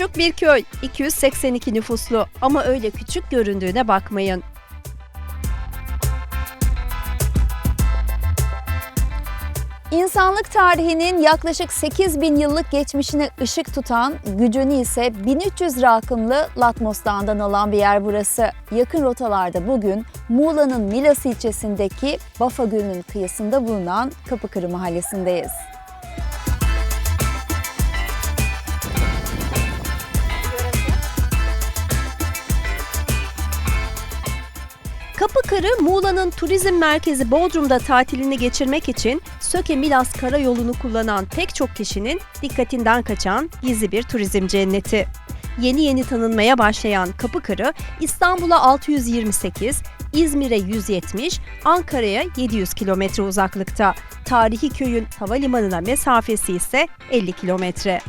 Küçücük bir köy, 282 nüfuslu ama öyle küçük göründüğüne bakmayın. İnsanlık tarihinin yaklaşık 8 bin yıllık geçmişine ışık tutan, gücünü ise 1300 rakımlı Latmos Dağı'ndan alan bir yer burası. Yakın rotalarda bugün Muğla'nın Milas ilçesindeki Bafa Gölü'nün kıyısında bulunan Kapıkırı mahallesindeyiz. Kapıkırı, Muğla'nın turizm merkezi Bodrum'da tatilini geçirmek için Söke Milas Karayolu'nu kullanan pek çok kişinin dikkatinden kaçan gizli bir turizm cenneti. Yeni yeni tanınmaya başlayan Kapıkırı, İstanbul'a 628, İzmir'e 170, Ankara'ya 700 kilometre uzaklıkta. Tarihi köyün havalimanına mesafesi ise 50 kilometre.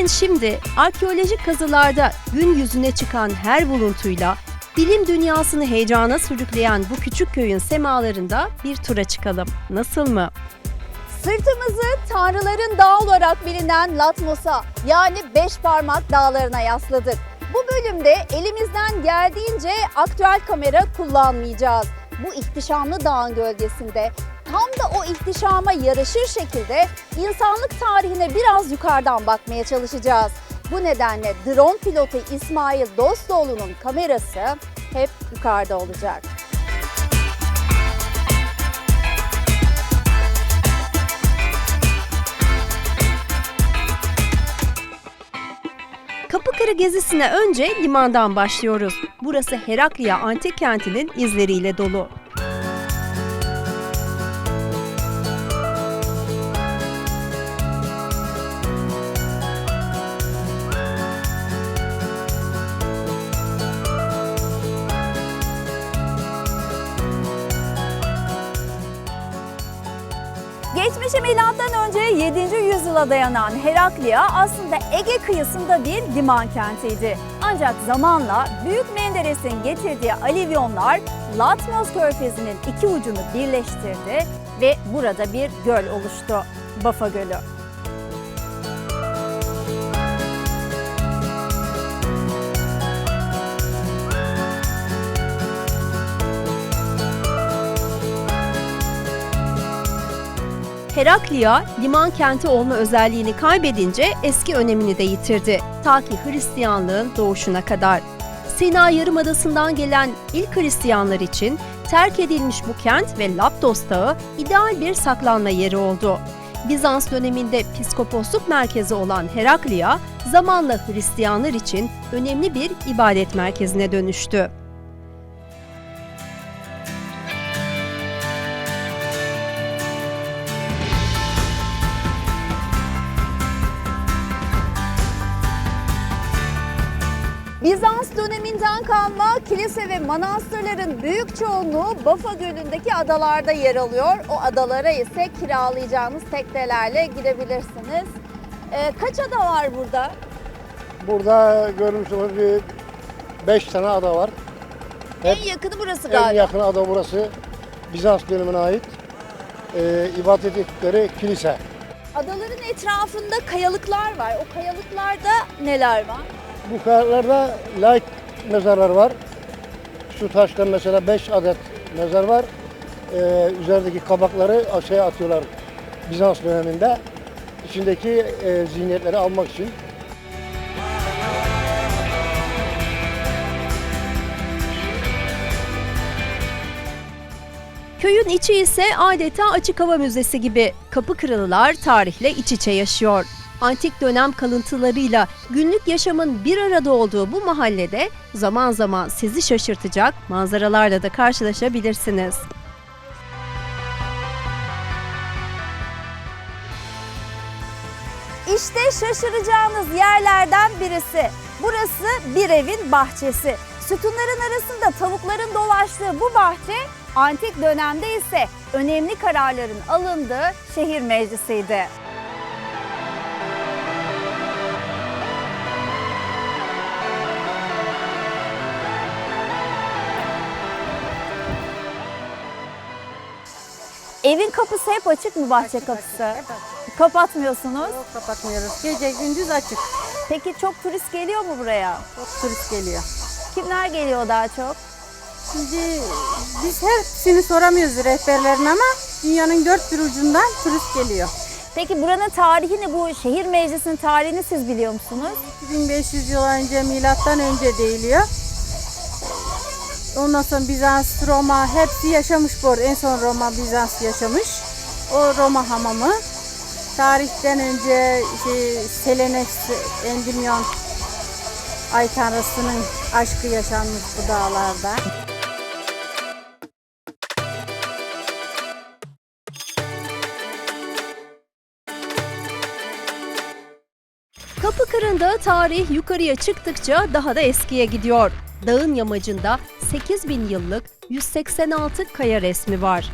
Gelin şimdi arkeolojik kazılarda gün yüzüne çıkan her buluntuyla bilim dünyasını heyecana sürükleyen bu küçük köyün semalarında bir tura çıkalım. Nasıl mı? Sırtımızı tanrıların dağı olarak bilinen Latmos'a yani beş parmak dağlarına yasladık. Bu bölümde elimizden geldiğince aktüel kamera kullanmayacağız. Bu ihtişamlı dağın gölgesinde tam da o ihtişama yaraşır şekilde insanlık tarihine biraz yukarıdan bakmaya çalışacağız. Bu nedenle drone pilotu İsmail Dostoğlu'nun kamerası hep yukarıda olacak. Kapıkırı gezisine önce limandan başlıyoruz. Burası Herakliya antik kentinin izleriyle dolu. Geçmişe milattan önce 7. yüzyıla dayanan Herakliya aslında Ege kıyısında bir liman kentiydi. Ancak zamanla Büyük Menderes'in getirdiği alivyonlar Latmos Körfezi'nin iki ucunu birleştirdi ve burada bir göl oluştu. Bafa Gölü. Herakliya, liman kenti olma özelliğini kaybedince eski önemini de yitirdi. Ta ki Hristiyanlığın doğuşuna kadar. Sina Yarımadası'ndan gelen ilk Hristiyanlar için terk edilmiş bu kent ve Laptos Dağı ideal bir saklanma yeri oldu. Bizans döneminde piskoposluk merkezi olan Herakliya, zamanla Hristiyanlar için önemli bir ibadet merkezine dönüştü. Bizans döneminden kalma kilise ve manastırların büyük çoğunluğu Bafa Gölü'ndeki adalarda yer alıyor. O adalara ise kiralayacağınız teknelerle gidebilirsiniz. Ee, kaç ada var burada? Burada görmüş olduğunuz bir 5 tane ada var. Hep en yakını burası En galiba. yakın ada burası. Bizans dönemine ait e, ibadet ettikleri kilise. Adaların etrafında kayalıklar var. O kayalıklarda neler var? Bu kayalarda laik mezarlar var. Şu taştan mesela 5 adet mezar var. E, üzerindeki kabakları aşağıya atıyorlar Bizans döneminde. İçindeki e, ziynetleri almak için. Köyün içi ise adeta açık hava müzesi gibi. Kapıkırılılar tarihle iç içe yaşıyor. Antik dönem kalıntılarıyla günlük yaşamın bir arada olduğu bu mahallede zaman zaman sizi şaşırtacak manzaralarla da karşılaşabilirsiniz. İşte şaşıracağınız yerlerden birisi. Burası bir evin bahçesi. Sütunların arasında tavukların dolaştığı bu bahçe antik dönemde ise önemli kararların alındığı şehir meclisiydi. Evin kapısı hep açık mı bahçe kapısı? Kapatmıyorsunuz. Yok kapatmıyoruz. Gece gündüz açık. Peki çok turist geliyor mu buraya? Çok turist geliyor. Kimler geliyor daha çok? Şimdi biz hepsini soramıyoruz rehberlerin ama dünyanın dört bir ucundan turist geliyor. Peki buranın tarihini, bu şehir meclisinin tarihini siz biliyor musunuz? 2500 yıl önce milattan önce değiliyor. Ondan sonra Bizans, Roma hepsi yaşamış bu arada. En son Roma, Bizans yaşamış. O Roma hamamı. Tarihten önce şey, Selenes, Endymion ay tanrısının aşkı yaşanmış bu dağlarda. Kapıkırı'nda tarih yukarıya çıktıkça daha da eskiye gidiyor. Dağın yamacında 8000 yıllık 186 kaya resmi var.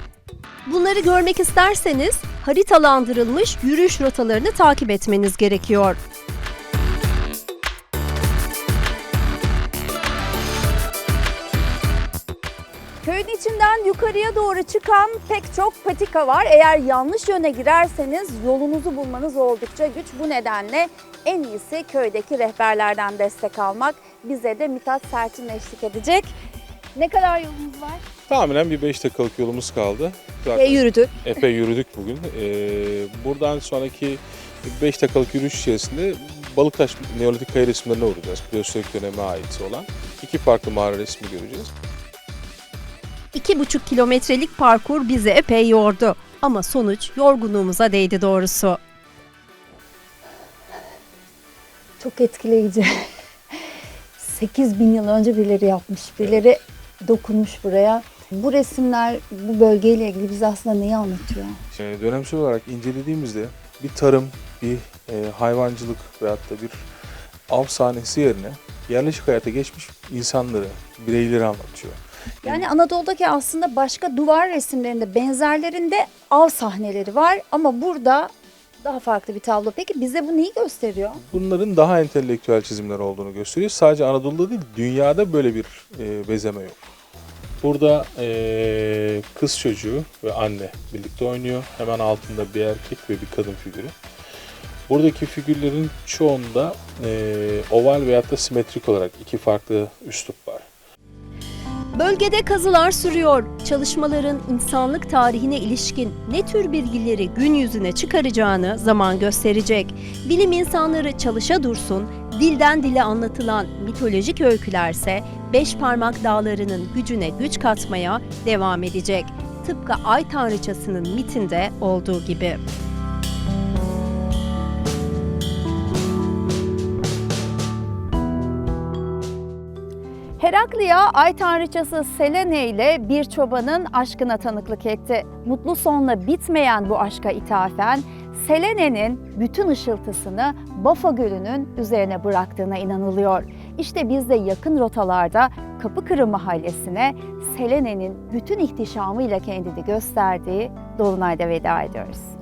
Bunları görmek isterseniz haritalandırılmış yürüyüş rotalarını takip etmeniz gerekiyor. Köyün içinden yukarıya doğru çıkan pek çok patika var. Eğer yanlış yöne girerseniz yolunuzu bulmanız oldukça güç. Bu nedenle en iyisi köydeki rehberlerden destek almak. Bize de Mithat Sertin eşlik edecek. Ne kadar yolumuz var? Tahminen bir 5 dakikalık yolumuz kaldı. Ve Zaten yürüdük. epey yürüdük bugün. Ee, buradan sonraki 5 dakikalık yürüyüş içerisinde Balıktaş Neolitik Kaya resimlerine uğrayacağız. Prehistorik döneme ait olan. iki farklı mağara resmi göreceğiz. 2,5 kilometrelik parkur bizi epey yordu. Ama sonuç yorgunluğumuza değdi doğrusu. Çok etkileyici. 8 bin yıl önce birileri yapmış, birileri dokunmuş buraya. Bu resimler bu bölgeyle ilgili bize aslında neyi anlatıyor? Ee, dönemsel olarak incelediğimizde bir tarım, bir e, hayvancılık veyahut da bir av sahnesi yerine yerleşik hayata geçmiş insanları, bireyleri anlatıyor. Yani Anadolu'daki aslında başka duvar resimlerinde benzerlerinde av sahneleri var ama burada daha farklı bir tablo. Peki bize bu neyi gösteriyor? Bunların daha entelektüel çizimler olduğunu gösteriyor. Sadece Anadolu'da değil, dünyada böyle bir e, bezeme yok. Burada e, kız çocuğu ve anne birlikte oynuyor. Hemen altında bir erkek ve bir kadın figürü. Buradaki figürlerin çoğunda e, oval veyahut da simetrik olarak iki farklı üslup var. Bölgede kazılar sürüyor. Çalışmaların insanlık tarihine ilişkin ne tür bilgileri gün yüzüne çıkaracağını zaman gösterecek. Bilim insanları çalışa dursun, dilden dile anlatılan mitolojik öykülerse beş parmak dağlarının gücüne güç katmaya devam edecek. Tıpkı ay tanrıçasının mitinde olduğu gibi. Herakliya ay tanrıçası Selene ile bir çobanın aşkına tanıklık etti. Mutlu sonla bitmeyen bu aşka ithafen Selene'nin bütün ışıltısını Bafa Gölü'nün üzerine bıraktığına inanılıyor. İşte biz de yakın rotalarda Kapıkırı Mahallesi'ne Selene'nin bütün ihtişamıyla kendini gösterdiği Dolunay'da veda ediyoruz.